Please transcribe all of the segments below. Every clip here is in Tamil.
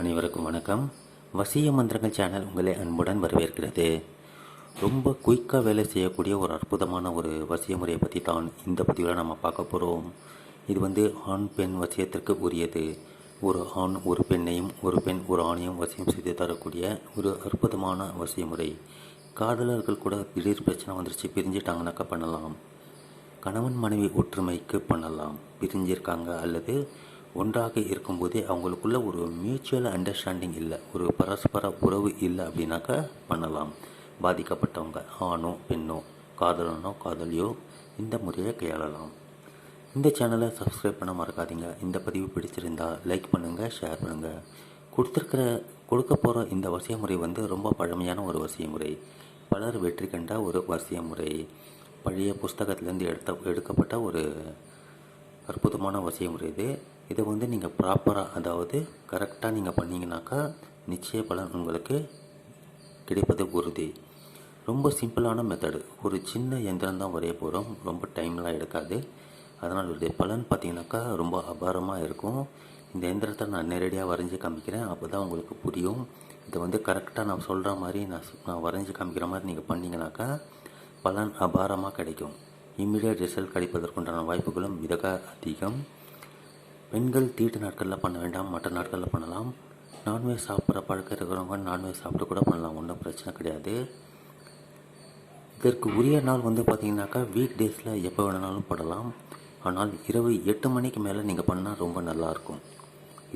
அனைவருக்கும் வணக்கம். வசிய மந்திரங்கள் சேனல் உங்களை அன்புடன் வரவேற்கிறது. ரொம்ப குயிக்காக வேலை செய்யக்கூடிய ஒரு அற்புதமான ஒரு வசிய முறையை பற்றி தான் இந்த பதிவில் நம்ம பார்க்க போகிறோம் இது வந்து ஆண் பெண் வசியத்திற்கு உரியது. ஒரு ஆண் ஒரு பெண்ணையும் ஒரு பெண் ஒரு ஆணையும் வசியம் செய்து தரக்கூடிய ஒரு அற்புதமான வசிய முறை. காதலர்கள் கூட திடீர் பிரச்சனை வந்துருச்சு பிரிஞ்சிட்டாங்கனாக்கா பண்ணலாம். கணவன் மனைவி ஒற்றுமைக்கு பண்ணலாம். பிரிஞ்சிருக்காங்க அல்லது ஒன்றாக இருக்கும்போதே அவங்களுக்குள்ள ஒரு மியூச்சுவல் அண்டர்ஸ்டாண்டிங் இல்லை. ஒரு பரஸ்பர உறவு இல்லை அப்படின்னாக்கா பண்ணலாம். பாதிக்கப்பட்டவங்க ஆணோ பெண்ணோ காதலனோ காதலியோ இந்த முறையை கையாளலாம். இந்த சேனலை சப்ஸ்கிரைப் பண்ண மறக்காதீங்க. இந்த பதிவு பிடிச்சிருந்தா லைக் பண்ணுங்கள் ஷேர் பண்ணுங்கள் கொடுத்துருக்கிற கொடுக்க போகிற இந்த வசிய முறை வந்து ரொம்ப பழமையான ஒரு வசிய முறை பலர் வெற்றி கண்ட ஒரு வசிய முறை பழைய புஸ்தகத்திலேருந்து எடுத்த எடுக்கப்பட்ட ஒரு அற்புதமான வசிய முறை இது. இதை வந்து நீங்கள் ப்ராப்பராக அதாவது கரெக்டாக நீங்கள் பண்ணிங்கனாக்கா நிச்சய பலன் உங்களுக்கு கிடைப்பது உறுதி. ரொம்ப சிம்பிளான மெத்தடு ஒரு சின்ன எந்திரம் தான் வரைய போகிறோம் ரொம்ப டைம்லாம் எடுக்காது. அதனால் இதோடைய பலன் பார்த்திங்கனாக்கா ரொம்ப அபாரமாக இருக்கும். இந்த எந்திரத்தை நான் நேரடியாக வரைஞ்சி காமிக்கிறேன். அப்போ தான் உங்களுக்கு புரியும். இதை வந்து கரெக்டாக நான் சொல்கிற மாதிரி நான் நான் வரைஞ்சி காமிக்கிற மாதிரி நீங்கள் பண்ணிங்கனாக்கா பலன் அபாரமாக கிடைக்கும். இம்மிடியட் ரிசல்ட் கிடைப்பதற்குண்டான வாய்ப்புகளும் மிக அதிகம். பெண்கள் தீட்டு நாட்களில் பண்ண வேண்டாம் மற்ற நாட்களில் பண்ணலாம். நான்வெஜ் சாப்பிட்ற பழக்கம் இருக்கிறவங்க நான்வெஜ் சாப்பிட்டு கூட பண்ணலாம் ஒன்றும் பிரச்சனை கிடையாது. இதற்கு உரிய நாள் வந்து பார்த்தீங்கன்னாக்கா வீக் டேஸில் எப்போ வேணுனாலும் பண்ணலாம். ஆனால் இரவு எட்டு மணிக்கு மேலே நீங்கள் பண்ணால் ரொம்ப நல்லாயிருக்கும்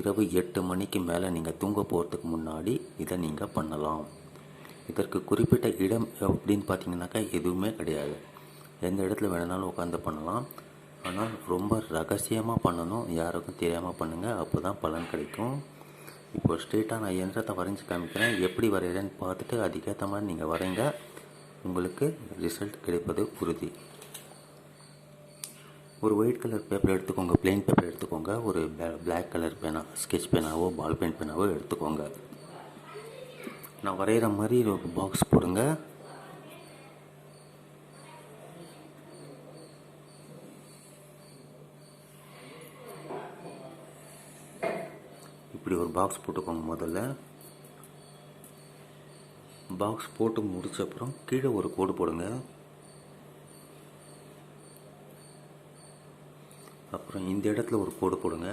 இரவு எட்டு மணிக்கு மேலே நீங்கள் தூங்க போகிறதுக்கு முன்னாடி இதை நீங்கள் பண்ணலாம். இதற்கு குறிப்பிட்ட இடம் அப்படின்னு பார்த்தீங்கன்னாக்கா எதுவுமே கிடையாது. எந்த இடத்துல வேணுனாலும் உட்காந்து பண்ணலாம். ஆனால் ரொம்ப ரகசியமாக பண்ணணும் யாருக்கும் தெரியாமல் பண்ணுங்கள் அப்போ தான் பலன் கிடைக்கும். இப்போ ஸ்ட்ரெயிட்டாக நான் எந்திரத்தை வரைஞ்சி காமிக்கிறேன். எப்படி வரைகிறேன்னு பார்த்துட்டு அதுக்கேற்ற மாதிரி நீங்கள் வரைங்க. உங்களுக்கு ரிசல்ட் கிடைப்பது உறுதி. ஒரு ஒயிட் கலர் பேப்பர் எடுத்துக்கோங்க பிளெயின் பேப்பர் எடுத்துக்கோங்க. ஒரு பிளாக் கலர் பேனா ஸ்கெட்ச் பேனாவோ பால் பெயின் பேனாவோ எடுத்துக்கோங்க. நான் வரைகிற மாதிரி ஒரு பாக்ஸ் போடுங்க. இப்படி ஒரு பாக்ஸ் போட்டுக்கோங்க முதல்ல. பாக்ஸ் போட்டு முடிச்ச அப்புறம் கீழே ஒரு கோடு போடுங்க. அப்புறம் இந்த இடத்துல ஒரு கோடு போடுங்க.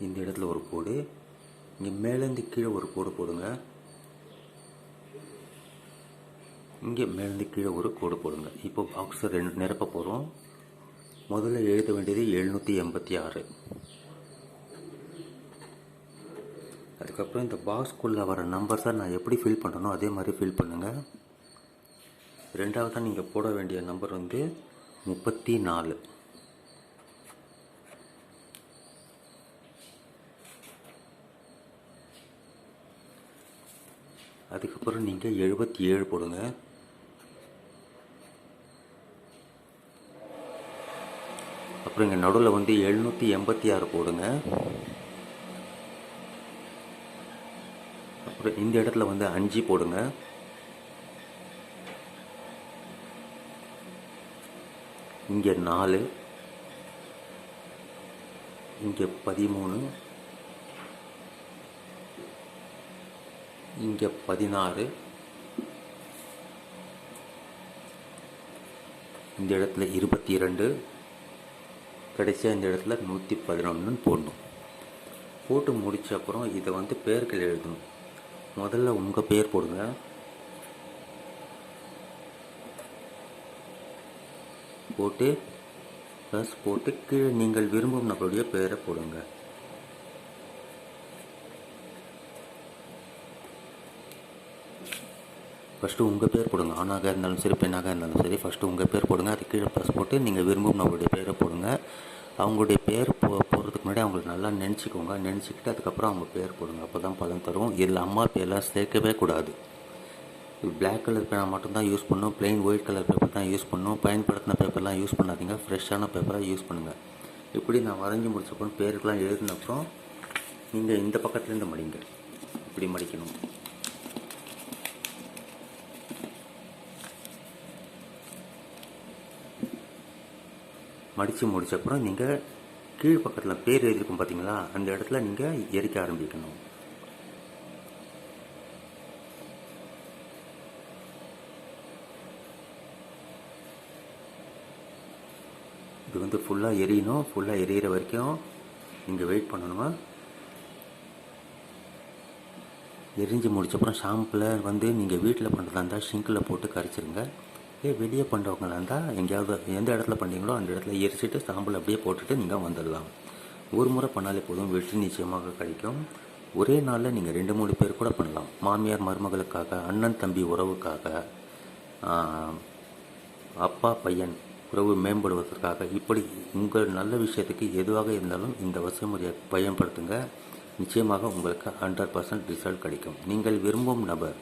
இந்த இடத்துல ஒரு கோடு. இங்கே மேலேருந்து கீழே ஒரு கோடு போடுங்க. இங்கே மேலேருந்து கீழே ஒரு கோடு போடுங்க. இப்போ பாக்ஸை ரெண்டு நிரப்ப போகிறோம் முதல்ல எழுத வேண்டியது எழுநூற்றி எண்பத்தி ஆறு. அதுக்கப்புறம் இந்த பாக்ஸ்குள்ளே வர நம்பர்ஸை நான் எப்படி ஃபில் பண்ணுறனோ அதே மாதிரி ஃபில் பண்ணுங்கள் ரெண்டாவதாக நீங்கள் போட வேண்டிய நம்பர் வந்து முப்பத்தி நாலு. அதுக்கப்புறம் நீங்கள் எழுபத்தி ஏழு போடுங்க. அப்புறம் இங்கே நடுவில் வந்து எழுநூற்றி எண்பத்தி ஆறு போடுங்க. அப்புறம் இந்த இடத்துல வந்து அஞ்சு போடுங்க. இங்கே நாலு இங்கே பதிமூணு இங்கே பதினாறு. இந்த இடத்துல இருபத்தி இரண்டு. கடைசியாக இந்த இடத்துல நூற்றி பதினொன்றுன்னு போடணும். போட்டு முடிச்ச அப்புறம் இதை வந்து பெயர்கள் எழுதணும். முதல்ல உங்கள் பெயர் போடுங்க. போட்டு ப்ளஸ் போட்டு கீழே நீங்கள் விரும்பும் நபருடைய பெயரை போடுங்க. ஃபஸ்ட்டு உங்கள் பேர் போடுங்க. ஆணாக இருந்தாலும் சரி பெண்ணாக இருந்தாலும் சரி ஃபஸ்ட்டு உங்கள் பேர் போடுங்க. அது கீழே ப்ளஸ் போட்டு நீங்கள் விரும்பும் நம்மளுடைய பேரை போடுங்க. அவங்களுடைய பேர் போ போடுறதுக்கு முன்னாடி அவங்களுக்கு நல்லா நினச்சிக்கோங்க. நினச்சிக்கிட்டு அதுக்கப்புறம் அவங்க பேர் போடுங்க. அப்போ தான் பலன் தரும். இதில் அம்மா பேர்லாம் சேர்க்கவே கூடாது. பிளாக் கலர் பேனா மட்டும்தான் யூஸ் பண்ணணும் plain ஒயிட் கலர் பேப்பர் தான் யூஸ் பண்ணணும் பயன்படுத்தின பேப்பர்லாம் யூஸ் பண்ணாதீங்க. ஃப்ரெஷ்ஷான பேப்பராக யூஸ் பண்ணுங்கள் இப்படி நான் வரைஞ்சி முடிச்சப்பறம் பேருக்கெலாம் எழுதினப்புறம் நீங்கள் இந்த பக்கத்துலேருந்து மடிங்க. இப்படி மடிக்கணும். மடித்து முடிச்ச அப்புறம் நீங்கள் கீழ் பக்கத்தில் பேர் எழுதியிருக்கும் பார்த்தீங்களா அந்த இடத்துல நீங்கள் எரிக்க ஆரம்பிக்கணும். இது வந்து ஃபுல்லாக எரியணும். ஃபுல்லாக எரியிற வரைக்கும் நீங்கள் வெயிட் பண்ணணுமா? எரிஞ்சு முடிச்சப்புறம் ஷாம்பில் வந்து நீங்கள் வீட்டில் பண்ணுறதா இருந்தால் ஷிங்கில் போட்டு கரைச்சிருங்க. இதே வெளியே பண்ணுறவங்களா இருந்தால் எங்கேயாவது எந்த இடத்துல பண்ணீங்களோ அந்த இடத்துல எரிச்சிட்டு சாம்பல் அப்படியே போட்டுட்டு நீங்கள் வந்துடலாம். ஒரு முறை பண்ணாலே போதும். வெற்றி நிச்சயமாக கிடைக்கும். ஒரே நாளில் நீங்கள் ரெண்டு மூணு பேர் கூட பண்ணலாம். மாமியார் மருமகளுக்காக அண்ணன் தம்பி உறவுக்காக அப்பா பையன் உறவு மேம்படுவதற்காக. இப்படி உங்கள் நல்ல விஷயத்துக்கு எதுவாக இருந்தாலும் இந்த வசமுறையை பயன்படுத்துங்க. நிச்சயமாக உங்களுக்கு ஹண்ட்ரட் பர்சன்ட் ரிசல்ட் கிடைக்கும். நீங்கள் விரும்பும் நபர்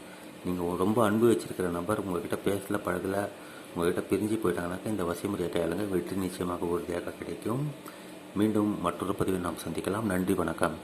நீங்கள் ரொம்ப அன்பு வச்சுருக்கிற நபர் உங்கள்கிட்ட பேசல பழகலை உங்கள்கிட்ட பிரிஞ்சு போயிட்டாங்கனாக்கா இந்த வசமுறையை கையாளுங்க வெற்றி நிச்சயமாக உறுதியாக கிடைக்கும். மீண்டும் மற்றொரு பதிவை நாம் சந்திக்கலாம். நன்றி வணக்கம்.